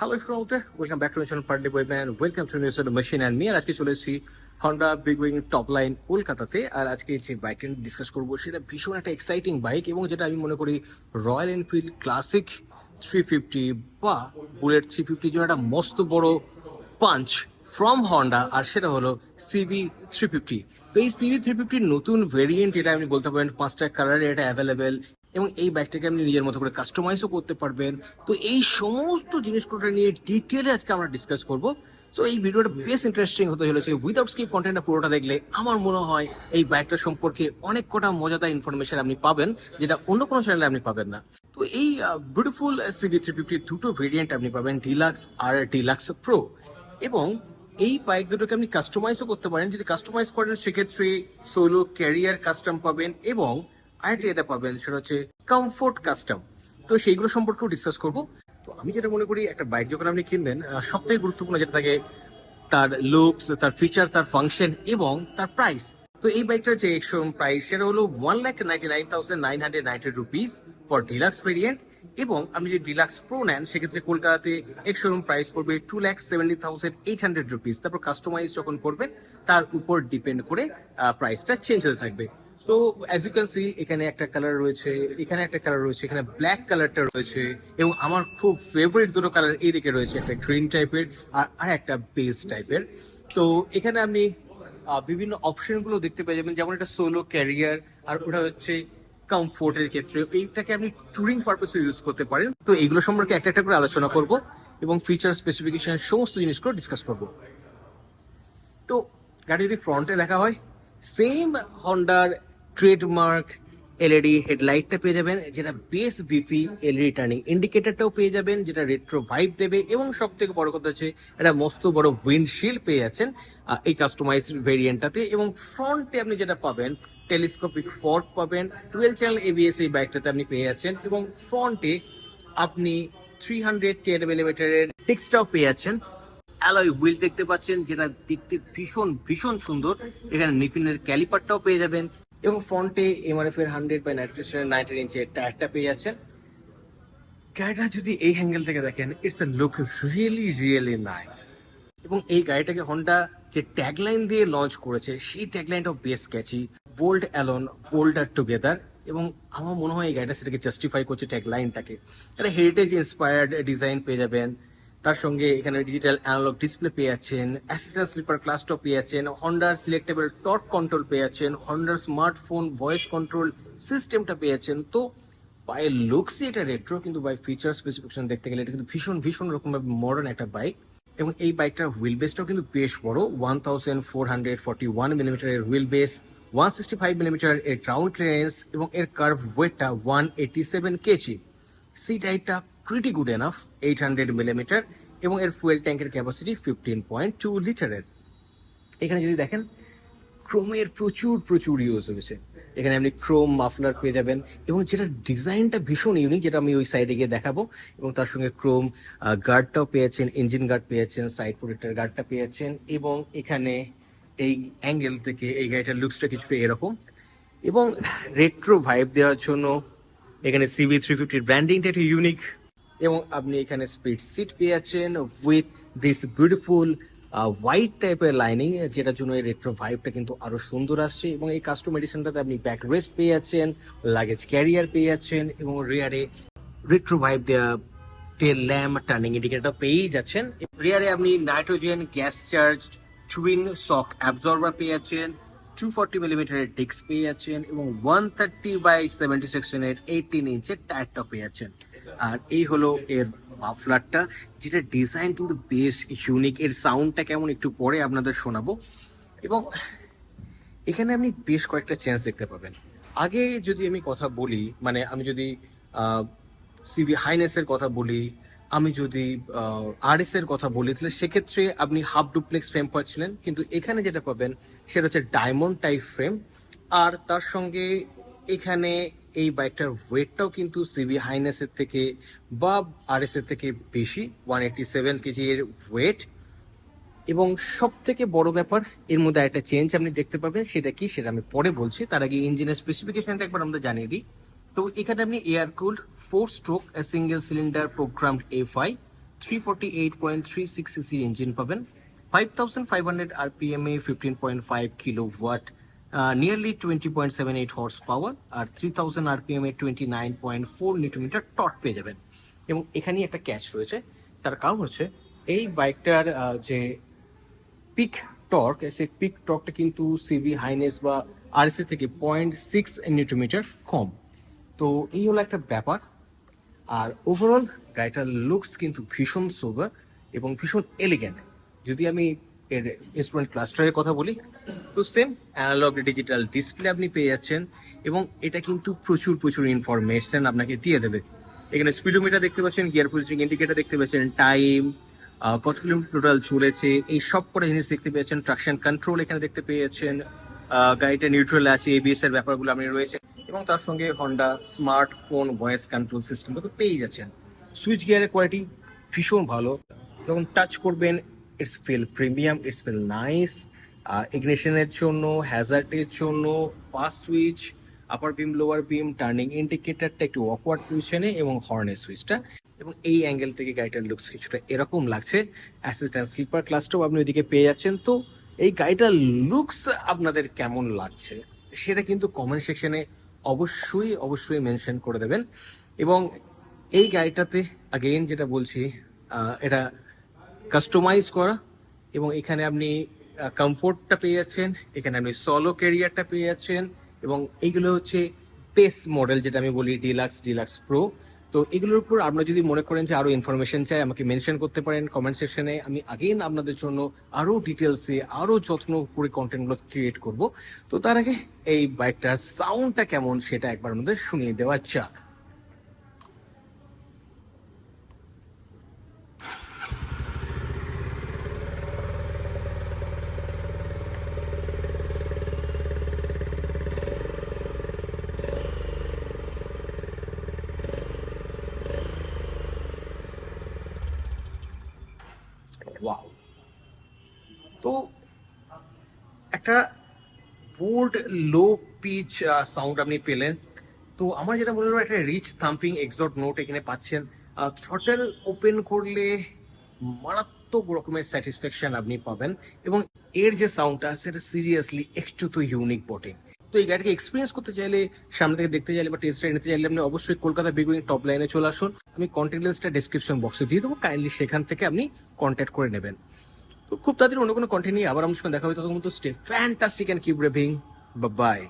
Hello ফ্রমতে welcome back to mission party boy man welcome to news machine and me আর আজকে চলে এসেছি Honda big wing top line কলকাতাতে। আর আজকে যে বাইকটা ডিসকাস করব, সেটা ভীষণ একটা এক্সাইটিং বাইক এবং যেটা আমি মনে করি Royal Enfield classic three fifty বা বুলেট থ্রি ফিফটির জন্য একটা মস্ত বড় পাঞ্চ ফ্রম হন্ডা আর সেটা হলো সিভি থ্রি ফিফটি তো এই সিভি থ্রি ফিফটির নতুন ভেরিয়েন্ট এটা আপনি বলতে পারেন, পাঁচটা কালারে এটা অ্যাভেলেবেল এবং এই ব্যাগটাকে আপনি নিজের মতো করে কাস্টমাইজও করতে পারবেন। তো এই সমস্ত জিনিসগুলো নিয়ে ডিটেলে আজকে আমরা ডিসকাস করব। সো এই ভিডিওটা বেশ ইন্টারেস্টিং হতে চলেছে। উইদাউট স্কিপ কন্টেন্টটা পুরোটা দেখলে আমার মনে হয় এই বাইকটা সম্পর্কে অনেক কটা মজাদার ইনফরমেশন আপনি পাবেন, যেটা অন্য কোনো চ্যানেলে আপনি পাবেন না। তো এই বিউটিফুল সিভি থ্রি ফিফটির দুটো ভেরিয়েন্ট আপনি পাবেন ডিলাক্স আর ডিলাক্স প্রো এবং এই বাইক দুটোকে আপনি কাস্টমাইজও করতে পারেন। যদি কাস্টমাইজ করেন, সেক্ষেত্রে সোলো ক্যারিয়ার কাস্টম পাবেন এবং আরেকটা যেটা পাবেন সেটা হচ্ছে কমফোর্ট কাস্টম তো সেইগুলো সম্পর্কেও ডিসকাস করব। তো আমি যেটা মনে করি, একটা বাইক যখন আপনি কিনবেন সবথেকে গুরুত্বপূর্ণ যেটা থাকে, তার লুকস তার ফিচার তার ফাংশন এবং তার প্রাইস তো এই বাইকটার যে শোরুম প্রাইস সেটা হলো one lakh ninety nine thousand nine hundred ninety rupees for deluxe variant এবং আপনি যদি ডিলাক্স প্রো নেন, সেক্ষেত্রে কলকাতাতে এক শোরুম প্রাইস পড়বে two lakh seventy thousand eight hundred rupees তারপর কাস্টমাইজ যখন করবেন, তার উপর ডিপেন্ড করে প্রাইসটা চেঞ্জ হতে থাকবে। তো অ্যাজ ইউ ক্যান সি এখানে একটা কালার রয়েছে, এখানে একটা কালার রয়েছে, এখানে ব্ল্যাক কালারটা রয়েছে এবং আমার খুব ফেভারিট দুটো কালার এই দিকে রয়েছে, একটা গ্রিন টাইপের আর আর একটা বেস টাইপের তো এখানে আপনি বিভিন্ন অপশনগুলো দেখতে পেয়ে যাবেন, যেমন এটা সোলো ক্যারিয়ার আর ওটা হচ্ছে কমফোর্টের ক্ষেত্রে। এইটাকে আপনি টুরিং পারপাসে ইউজ করতে পারেন। তো এগুলো সম্পর্কে একটা একটা করে আলোচনা করব এবং ফিচার স্পেসিফিকেশন সমস্ত জিনিসগুলো ডিসকাস করব। তো গাড়ি যদি ফ্রন্টে দেখা হয় সেম হন্ডার ট্রেডমার্ক এলইডি হেডলাইটটা পেয়ে যাবেন, যেটা বেস বিফি এলইডি টার্নিং ইন্ডিকেটরটাও পেয়ে যাবেন, যেটা রেট্রো ভাইব দেবে এবং সব থেকে বড় কথা হচ্ছে একটা মস্ত বড় উইন্ডশিল্ড পেয়ে যাচ্ছেন এই কাস্টমাইজ ভেরিয়েন্টটাতে এবং ফ্রন্টে আপনি যেটা পাবেন টেলিস্কোপিক ফর্ক পাবেন টুয়েলভ চ্যানেল এবিএস এই বাইকটাতে আপনি পেয়ে যাচ্ছেন এবং ফ্রন্টে আপনি থ্রি হান্ড্রেড টেন মিলিমিটারের টেক্সটাও পেয়ে যাচ্ছেন। অ্যালয় হুইল দেখতে পাচ্ছেন, যেটা দেখতে ভীষণ ভীষণ সুন্দর। এখানে নিফিনের ক্যালিপারটাও পেয়ে যাবেন। এবং ফ্রন্টে এমআরএফ এর হান্ড্রেড বাই নাইনটি নাইনটিন ইঞ্চের টায়ারটা পেয়ে যাচ্ছেন। গাড়িটা যদি এই হ্যাঙ্গেল থেকে দেখেন it's a look really really nice এবং এই গাড়িটাকে হন্ডা যে ট্যাগলাইন দিয়ে লঞ্চ করেছে, সেই ট্যাগলাইনটাও বেশ catchy bold alone bolder together এবং আমার মনে হয় এই গাড়িটা সেটাকে জাস্টিফাই করছে ট্যাগলাইনটাকে একটা হেরিটেজ ইন্সপায়ার্ড ডিজাইন পেয়ে যাবেন তার সঙ্গে এখানে ডিজিটাল অ্যানালগ ডিসপ্লে পেয়ে যাচ্ছেন অ্যাসিস্ট্যান্ট স্লিপার ক্লাসটপ পেয়ে যাচ্ছেন হন্ডার সিলেক্টেবল টর্ক কন্ট্রোল পেয়ে যাচ্ছেন হন্ডার স্মার্টফোন ভয়েস কন্ট্রোল সিস্টেমটা পেয়ে যাচ্ছেন। তো বাই লুকসই এটা রেট্রো কিন্তু বাই ফিচার স্পেসিফিকেশন দেখতে গেলে এটা কিন্তু ভীষণ ভীষণ রকমভাবে মডার্ন একটা বাইক এবং এই বাইকটার হুইল বেসটাও কিন্তু বেশ বড় one thousand four hundred forty one মিলিমিটারের wheel base one sixty five millimetre এর গ্রাউন্ড ক্লিয়ারেন্স এবং এর কার্ভ ওয়েটটা one eighty seven KG seat হাইটটা pretty good enough eight hundred millimetre এবং এর ফুয়েল ট্যাঙ্কের ক্যাপাসিটি ফিফটিন পয়েন্ট টু লিটারের এখানে যদি দেখেন, ক্রোমের প্রচুর প্রচুর ইউজ হয়েছে। এখানে আপনি ক্রোম মাফলার পেয়ে যাবেন, এবং যেটা ডিজাইনটা ভীষণ ইউনিক যেটা আমি ওই সাইডে গিয়ে দেখাবো, এবং তার সঙ্গে ক্রোম গার্ডটাও পেয়েছেন ইঞ্জিন গার্ড পেয়েছেন সাইড প্রোটেক্টর গার্ডটা পেয়েছেন, এবং এখানে এই অ্যাঙ্গেল থেকে এই গাড়িটার লুকসটা কিছুটা এরকম। এবং রেট্রো ভাইব দেওয়ার জন্য এখানে সিবি থ্রি ফিফটির ব্র্যান্ডিংটা একটু ইউনিক এবং আপনি এখানে স্পিড সিট পেয়ে যাচ্ছেন উইথ দিস বিউটিফুল হোয়াইট টাইপের লাইনিং যেটার জন্য এই রেট্রো ভাইবটা কিন্তু আরও সুন্দর আসছে এবং এই কাস্টম এডিশনটাতে আপনি ব্যাক রেস্ট পেয়ে যাচ্ছেন লাগেজ ক্যারিয়ার পেয়ে যাচ্ছেন এবং রিয়ারে রেট্রো ভাইব দেওয়া টেল ল্যাম্প টার্নিং ইন্ডিকেটর পেয়েই যাচ্ছেন। রিয়ারে আপনি nitrogen gas charge twin shock absorber পেয়ে যাচ্ছেন টু ফর্টি মিলিমিটারের ডিস্ক পেয়ে যাচ্ছেন এবং ওয়ান থার্টি বাই সেভেন্টি সেকশনের এইটিন ইঞ্চের টায়ারটা পেয়ে যাচ্ছেন। আর এই হলো এর মাফলারটা যেটা ডিজাইন কিন্তু বেশ ইউনিক এর সাউন্ডটা কেমন একটু পরে আপনাদের শোনাবো। এবং এখানে আপনি বেশ কয়েকটা চেঞ্জ দেখতে পাবেন। আগে যদি আমি কথা বলি মানে আমি যদি সিভি হাইনেসের কথা বলি, আমি যদি আর এর কথা বলি, তাহলে সেক্ষেত্রে আপনি হাফ ডুপ্লেক্স ফ্রেম পাচ্ছিলেন। কিন্তু এখানে যেটা পাবেন, সেটা হচ্ছে ডায়মন্ড টাইপ ফ্রেম আর তার সঙ্গে এখানে এই বাইকটার ওয়েটটাও কিন্তু সিভি হাইনেসের থেকে বা আর এর থেকে বেশি ওয়ান এইটি সেভেন কেজি এর ওয়েট এবং সব থেকে বড় ব্যাপার, এর মধ্যে একটা চেঞ্জ আপনি দেখতে পাবেন, সেটা কি, সেটা আমি পরে বলছি। তার আগে ইঞ্জিনের স্পেসিফিকেশনটা একবার আমরা জানিয়ে দিই। তো এখানে আপনি air cool four stroke single cylinder program F I three forty eight point three six CC engine পাবেন। Five thousand five hundred R P M এ fifteen point five kilowatt nearly twenty point seven eight horsepower আর three thousand RPM এ twenty nine point four torque পেয়ে যাবেন। এবং এখানেই একটা catch রয়েছে, তার কারণ হচ্ছে এই বাইকটার যে পিক টর্ক সেই পিক টর্কটা কিন্তু সিভি হাইনেস বা আরএসএ থেকে পয়েন্ট সিক্স নিউটোমিটার কম। তো এই হলো একটা ব্যাপার। আর ওভারঅল গাড়িটার লুকস কিন্তু ভীষণ সোভার এবং ভীষণ এলিগেন্ট যদি আমি এর ইনস্ট্রুমেন্ট ক্লাস্টারের কথা বলি, তো সেম অ্যানালগ ডিজিটাল ডিসপ্লে আপনি পেয়ে যাচ্ছেন এবং এটা কিন্তু প্রচুর প্রচুর ইনফরমেশন আপনাকে দিয়ে দেবে। এখানে স্পিডোমিটার দেখতে পাচ্ছেন গিয়ার পজিশন ইন্ডিকেটার দেখতে পাচ্ছেন টাইম কত কিলোমিটার টোটাল চলেছে, এই সব কটা জিনিস দেখতে পেয়েছেন ট্রাকশন কন্ট্রোল এখানে দেখতে পেয়েছেন গাড়িটা নিউট্রাল আছে এবিএস এর ব্যাপারগুলো আপনি রয়েছে, এবং তার সঙ্গে Honda smartphone voice control system তো পেয়ে যাচ্ছেন। সুইচ গিয়ারের কোয়ালিটি ভীষণ ভালো, যখন টাচ করবেন it's feel premium it's feel nice ইগনিশনের জন্য হ্যাজার্টের জন্য pass switch upper beam lower beam turning ইন্ডিকেটারটা একটু অকওয়ার্ড পজিশনে এবং হর্নের সুইচটা এবং এই অ্যাঙ্গেল থেকে গাড়িটার লুকস কিছুটা এরকম লাগছে। অ্যাসিস্ট্যান্ট স্লিপার ক্লাসটাও আপনি ওইদিকে পেয়ে যাচ্ছেন। তো এই গাড়িটার লুকস আপনাদের কেমন লাগছে? সেটা কিন্তু কমেন্ট সেকশনে অবশ্যই অবশ্যই মেনশন করে দেবেন। এবং এই গাড়িটাতে আগেইন যেটা বলছি এটা কাস্টমাইজ করা এবং এখানে আপনি কমফোর্টটা পেয়ে যাচ্ছেন, এখানে আপনি সলো ক্যারিয়ারটা পেয়ে যাচ্ছেন এবং এইগুলো হচ্ছে বেস মডেল যেটা আমি বলি ডিলাক্স ডিলাক্স প্রো তো এগুলোর উপর আপনারা যদি মনে করেন যে আরও ইনফরমেশন চাই, আমাকে মেনশন করতে পারেন কমেন্ট সেকশনে আমি আগেন আপনাদের জন্য আরও ডিটেলসে আরও যত্ন করে কন্টেন্টগুলো ক্রিয়েট করব। তো তার আগে এই বাইকটার সাউন্ডটা কেমন সেটা একবার আমাদের শুনিয়ে দেওয়া যাক। তো একটা বোল্ড লো পিচ সাউন্ড আপনি পেলেন। তো আমার যেটা মনে হলো, একটা রিচ থাম্পিং এক্সট নোট এখানে পাচ্ছেন। থ্রটেল ওপেন করলে মারাত্মক রকমের স্যাটিসফ্যাকশন আপনি পাবেন এবং এর যে সাউন্ডটা সেটা সিরিয়াসলি একটু তো ইউনিক বটে। তো এই গাড়িকে এক্সপিরিয়েন্স করতে চাইলে, সামনে থেকে দেখতে চাইলে বা টেস্ট নিতে চাইলে আপনি অবশ্যই কলকাতা বিগুইং টপ লাইনে চলে আসুন। আমি কন্ট্যাক্ট লিস্টটা ডিসক্রিপশন বক্সে দিয়ে দেবো। কাইন্ডলি সেখান থেকে আপনি কন্ট্যাক্ট করে নেবেন। তো খুব তাড়াতাড়ি অন্য কোনো কন্টেন্ট নিয়ে আবার আমার সঙ্গে দেখা হবে। ততক্ষণ তো stay fantastic and keep revving bye